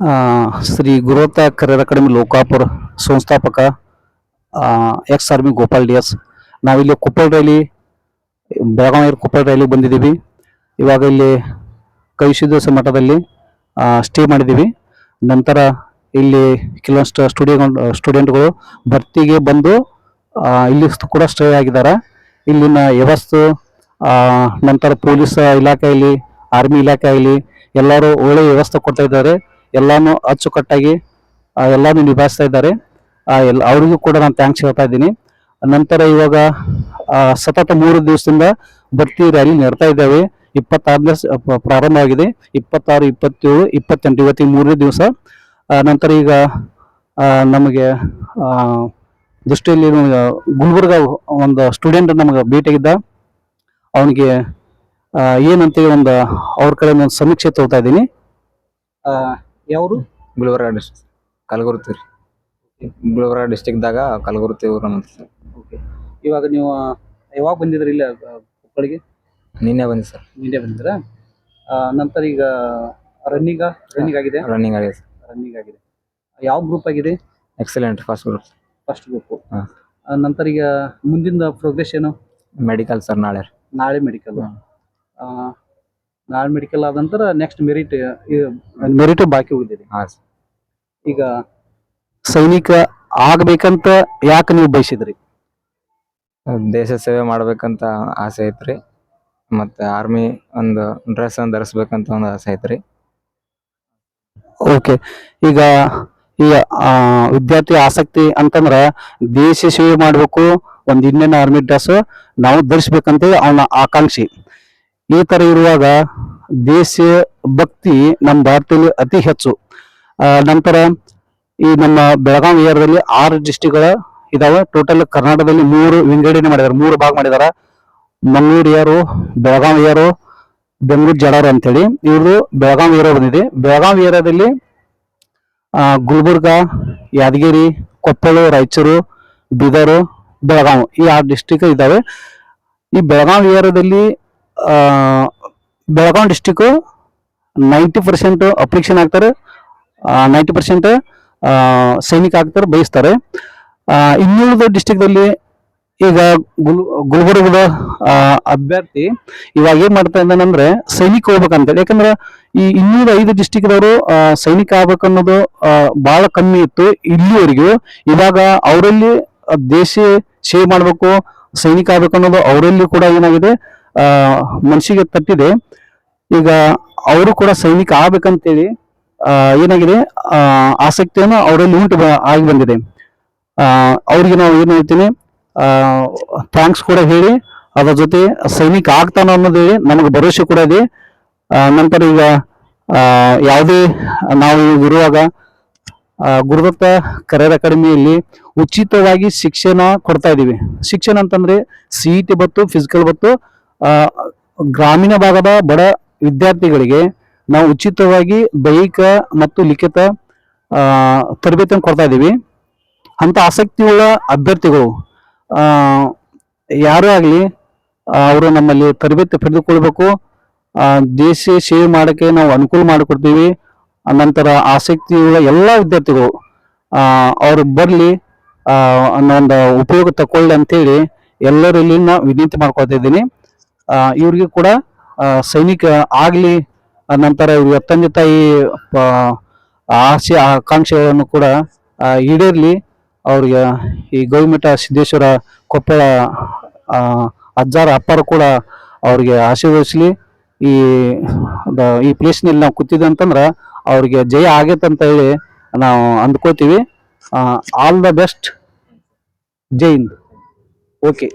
ಆ, ಶ್ರೀ ಗುರುತ career academy Lokapur ಸಂಸ್ಥಾಪಕ ex army Gopal D S. ನಾವಿಲ್ಲಿ ಕುಪ್ಪಳ ರೈಲಿ ಬೆಳಗಾವಿ ಕುಪ್ಪಳ ರೈಲಿ ಬಂದಿದ್ದೀವಿ. ಇವಾಗ ಇಲ್ಲಿ ಕೈಸಿದ್ದೇಶ ಮಠದಲ್ಲಿ ಸ್ಟೇ ಮಾಡಿದ್ದೀವಿ. ನಂತರ ಇಲ್ಲಿ ಕೆಲವೊಂದು ಸ್ಟುಡಿಯೋ ಸ್ಟೂಡೆಂಟ್ಗಳು ಭರ್ತಿಗೆ ಬಂದು ಇಲ್ಲಿ ಕೂಡ ಸ್ಟೇ ಆಗಿದ್ದಾರೆ. ಇಲ್ಲಿನ ವ್ಯವಸ್ಥೆ ನಂತರ ಪೊಲೀಸ್ ಇಲಾಖೆಯಲ್ಲಿ ಆರ್ಮಿ ಇಲಾಖೆಯಲ್ಲಿ ಎಲ್ಲರೂ ಒಳ್ಳೆಯ ವ್ಯವಸ್ಥೆ ಕೊಡ್ತಾ ಇದ್ದಾರೆ. ಎಲ್ಲಾನು ಅಚ್ಚುಕಟ್ಟಾಗಿ ಎಲ್ಲಾನು ನಿಭಾಯಿಸ್ತಾ ಇದ್ದಾರೆ. ಎಲ್ಲ, ಅವರಿಗೂ ಕೂಡ ನಾನು ಥ್ಯಾಂಕ್ಸ್ ಹೇಳ್ತಾ ಇದ್ದೀನಿ. ನಂತರ ಇವಾಗ ಸತತ ಮೂರು ದಿವಸದಿಂದ ಭರ್ತಿ ರ್ಯಾಲಿ ನಡೆತಾ ಇದ್ದಾವೆ. ಇಪ್ಪತ್ತಾರನೇ ಪ್ರಾರಂಭ ಆಗಿದೆ. ಇಪ್ಪತ್ತಾರು, ಇಪ್ಪತ್ತೇಳು, ಇಪ್ಪತ್ತೆಂಟು ಇವತ್ತಿಗೆ ಮೂರನೇ ದಿವಸ. ನಂತರ ಈಗ ನಮಗೆ ದೃಷ್ಟಿಯಲ್ಲಿ ಗುಲ್ಬರ್ಗ ಒಂದು ಸ್ಟೂಡೆಂಟ್ ನಮಗೆ ಭೇಟಿಯಾಗಿದ್ದ. ಅವನಿಗೆ ಏನಂತೇಳಿ ಒಂದು ಅವ್ರ ಕಡೆ ಒಂದು ಸಮೀಕ್ಷೆ ತಗೋತಾ ಇದ್ದೀನಿ. ಯಾವರು? ಗುಲ್ಬರ್ಗ ಡಿಸ್ಟ್ರಿಕ್ ಕಲಗುರ್ತಿ ರೀ ಗುಲ್ಬರ್ಗ ಡಿಸ್ಟಿಕ್ದಾಗ ಕಲಗುರ್ತಿ ಊರು ಅಂತ ಸರ್ ಇವಾಗ ನೀವು ಯಾವಾಗ ಬಂದಿದ್ರಿ ಇಲ್ಲ ಕೊಪ್ಪಳಿಗೆ ನಿನ್ನೆ ಬಂದಿ ಸರ್ ನಿನ್ನೆ ಬಂದಿದ್ರ ನಂತರ ಈಗ ರನ್ನಿಂಗ್ ರನ್ನಿಂಗ್ ಆಗಿದೆ? ರನ್ನಿಂಗ್ ಆಗಿದೆ ಸರ್ ರನ್ನಿಂಗ್ ಆಗಿದೆ. ಯಾವ ಗ್ರೂಪ್ ಆಗಿದೆ? Excellent first group first group ಹಾ. ನಂತರ ಈಗ ಮುಂದಿನ ಪ್ರೋಗ್ರೆಸ್ ಏನು? ಮೆಡಿಕಲ್ ಸರ್ ನಾಳೆ. ನಾಳೆ ಮೆಡಿಕಲ್. ನಾಳೆ ಮೆಡಿಕಲ್ ಆದ ನಂತರ ನೆಕ್ಸ್ಟ್ ಮೆರಿಟ್ ಮೆರಿಟ್ ಬಾಕಿ ಉಳಿದಿದೆ. ಹಾಂ ಸರ್. ಈಗ ಸೈನಿಕ ಆಗ್ಬೇಕಂತ ಯಾಕೆ ನೀವು ಬಯಸಿದ್ರಿ? ದೇಶ ಸೇವೆ ಮಾಡ್ಬೇಕಂತ ಆಸೆ ಐತ್ರಿ. ಮತ್ತೆ ಆರ್ಮಿ ಒಂದು ಡ್ರೆಸ್ ಅನ್ನು ಧರಿಸ್ಬೇಕಂತ ಒಂದು ಆಸೆ ಐತ್ರಿ. ಓಕೆ ಈಗ ಈ ಆ, ವಿದ್ಯಾರ್ಥಿ ಆಸಕ್ತಿ ಅಂತಂದ್ರ ದೇಶ ಸೇವೆ ಮಾಡ್ಬೇಕು ಒಂದು ಇನ್ನೇನು ಆರ್ಮಿ ಡ್ರೆಸ್ ನಾವು ಧರಿಸ್ಬೇಕಂತ ಅವನ ಆಕಾಂಕ್ಷಿ. ಈ ತರ ಇರುವಾಗ ದೇಶ ಭಕ್ತಿ ನಮ್ಮ ಭಾರತದಲ್ಲಿ ಅತಿ ಹೆಚ್ಚು. ನಂತರ ಈ ನಮ್ಮ ಬೆಳಗಾವಿ ಏರಿಯಾದಲ್ಲಿ ಆರು ಡಿಸ್ಟಿಕ್ಗಳ ಇದಾವೆ. ಟೋಟಲ್ ಕರ್ನಾಟಕದಲ್ಲಿ ಮೂರು ವಿಂಗಡಣೆ ಮಾಡಿದ್ದಾರೆ, ಮೂರು ಭಾಗ ಮಾಡಿದ್ದಾರೆ. ಮಂಗಳೂರು ಏರು ಬೆಳಗಾವಿ ಏರು ಬೆಂಗಳೂರು ಜಡಾರು ಅಂತೇಳಿ ಇವರು ಬೆಳಗಾವಿ ಏರಿಯಾ ಬಂದಿದೆ. ಬೆಳಗಾವಿ ಏರಿಯಾದಲ್ಲಿ ಗುಲ್ಬರ್ಗ, ಯಾದಗಿರಿ, ಕೊಪ್ಪಳ, ರಾಯಚೂರು, ಬೀದರ್ ಬೆಳಗಾವಿ ಈ ಆರು ಡಿಸ್ಟಿಕ್ ಇದ್ದಾವೆ ಈ ಬೆಳಗಾವಿ ಏರಿಯಾದಲ್ಲಿ Belagavi district ninety percent application ಆಗ್ತಾರೆ. ನೈಂಟಿ ಪರ್ಸೆಂಟ್ ಸೈನಿಕ ಆಗ್ತಾರೆ, ಬಯಸ್ತಾರೆ. ಇನ್ನುಳಿದ ಡಿಸ್ಟಿಕ್ದಲ್ಲಿ ಈಗ ಗುಲ್, ಗುಲ್ಬರ್ಗದ ಅಭ್ಯರ್ಥಿ ಇವಾಗ ಏನ್ ಮಾಡ್ತಾ ಇದ್ದಾನಂದ್ರೆ ಸೈನಿಕ ಹೋಗ್ಬೇಕಂತೇಳಿ ಯಾಕಂದ್ರೆ ಈ ಇನ್ನೂರ ಐದು ಡಿಸ್ಟಿಕ್ದವರು ಸೈನಿಕ ಆಗ್ಬೇಕನ್ನೋದು ಬಹಳ ಕಮ್ಮಿ ಇತ್ತು ಇಲ್ಲಿವರೆಗೂ. ಇವಾಗ ಅವರಲ್ಲಿ ದೇಶ ಸೇವೆ ಮಾಡ್ಬೇಕು, ಸೈನಿಕ ಆಗ್ಬೇಕು ಅನ್ನೋದು ಅವರಲ್ಲಿ ಕೂಡ ಏನಾಗಿದೆ ಮನಸ್ಸಿಗೆ ತಟ್ಟಿದೆ. ಈಗ ಅವರು ಕೂಡ ಸೈನಿಕ ಆಗ್ಬೇಕಂತೇಳಿ ಏನಾಗಿದೆ? ಆಸಕ್ತಿಯನ್ನು ಅವರಲ್ಲಿ ಉಂಟು ಆಗಿ ಬಂದಿದೆ. ಅವ್ರಿಗೆ ನಾವು ಏನು ಹೇಳ್ತೀನಿ? ಥ್ಯಾಂಕ್ಸ್ ಕೂಡ ಹೇಳಿ, ಅದರ ಜೊತೆ ಸೈನಿಕ ಆಗ್ತಾನ ಅನ್ನೋದು ನಮಗೆ ಭರವಸೆ ಕೂಡ ಇದೆ. ನಂತರ ಈಗ ಯಾವುದೇ ನಾವು ಇರುವಾಗ ಗುರುದತ್ತ ಕರಿಯರ್ ಅಕಾಡೆಮಿಯಲ್ಲಿ ಉಚಿತವಾಗಿ ಶಿಕ್ಷಣ ಕೊಡ್ತಾ ಇದ್ದೀವಿ. ಶಿಕ್ಷಣ ಅಂತಂದ್ರೆ ಸಿ ಟಿ ಬತ್ತು ಫಿಸಿಕಲ್ ಬತ್ತು ಗ್ರಾಮೀಣ ಭಾಗದ ಬಡ ವಿದ್ಯಾರ್ಥಿಗಳಿಗೆ ನಾವು ಉಚಿತವಾಗಿ ದೈಹಿಕ ಮತ್ತು ಲಿಖಿತ ತರಬೇತಿ ತರಬೇತಿಯನ್ನು ಕೊಡ್ತಾ ಇದ್ದೀವಿ. ಅಂತ ಆಸಕ್ತಿಯುಳ್ಳ ಅಭ್ಯರ್ಥಿಗಳು ಯಾರೂ ಆಗಲಿ ಅವರು ನಮ್ಮಲ್ಲಿ ತರಬೇತಿ ಪಡೆದುಕೊಳ್ಬೇಕು. ದೇಶ ಸೇವೆ ಮಾಡೋಕ್ಕೆ ನಾವು ಅನುಕೂಲ ಮಾಡಿಕೊಡ್ತೀವಿ. ನಂತರ ಆಸಕ್ತಿಯುಳ್ಳ ಎಲ್ಲ ವಿದ್ಯಾರ್ಥಿಗಳು ಅವರು ಬರಲಿ ಒಂದು ಉಪಯೋಗ ತಗೊಳ್ಳಿ ಅಂತೇಳಿ ಎಲ್ಲರಲ್ಲಿ ನಾನು ವಿನಂತಿ ಮಾಡ್ಕೊಳ್ತಾ ಇದ್ದೀನಿ. ಇವ್ರಿಗೆ ಕೂಡ ಸೈನಿಕ ಆಗಲಿ ನಂತರ ಇವ್ರ ತಂದೆ ತಾಯಿ ಆಸೆ, ಆಕಾಂಕ್ಷೆಗಳನ್ನು ಕೂಡ ಈಡೇರಲಿ ಅವ್ರಿಗೆ ಈ ಗವಿಮಠ ಸಿದ್ದೇಶ್ವರ ಕೊಪ್ಪಳ ಅಜ್ಜಾರ ಅಪ್ಪರು ಕೂಡ ಅವ್ರಿಗೆ ಆಶೀರ್ವದಿಸ್ಲಿ. ಈ ಈ ಪ್ಲೇಸ್ನಲ್ಲಿ ನಾವು ಕೂತಿದ್ದೆ ಅಂತಂದ್ರೆ ಅವ್ರಿಗೆ ಜಯ ಆಗೈತೆ ಅಂತ ಹೇಳಿ ನಾವು ಅಂದ್ಕೋತೀವಿ. All the best. Jai Hind. Okay.